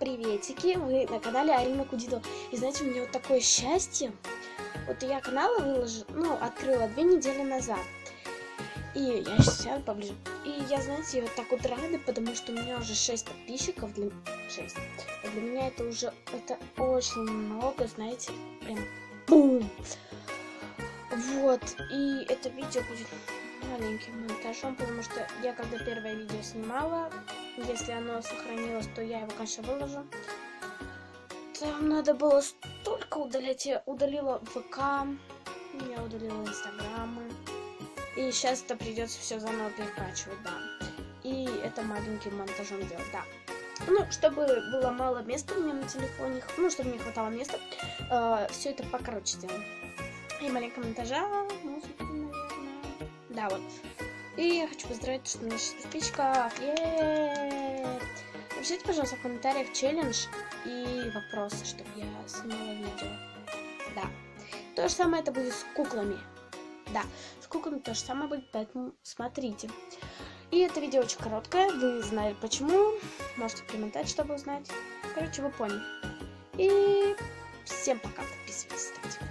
приветики, вы на канале Арина Кудидо. И знаете, у меня вот такое счастье. Вот я канал выложила, ну, открыла две недели назад. И я сейчас сяду поближе. И я, знаете, я вот так вот рада, потому что у меня уже 6 подписчиков. Для... 6. И для меня это уже, это очень много, знаете, прям бум. Вот, и это видео будет маленьким монтажом, потому что я когда первое видео снимала, если оно сохранилось, то я его, конечно, выложу. Там надо было столько удалять. Я удалила ВК, я удалила Инстаграмы. И сейчас это придется все заново перекачивать, да. И это маленьким монтажом делать, да. Ну, чтобы было мало места у меня на телефоне, ну, чтобы не хватало места, э, все это покороче сделаем. И маленького монтажа, музыки, наверное. Да, вот. И я хочу поздравить, что у меня 6 подписчиков. Е-е-е! Напишите, пожалуйста, в комментариях челлендж и вопросы, чтобы я снимала видео. Да. То же самое это будет с куклами. Да, с куклами то же самое будет, поэтому смотрите. И это видео очень короткое, вы знали почему. Можете комментать, чтобы узнать. Короче, вы поняли. И всем пока, подписывайтесь, ставьте.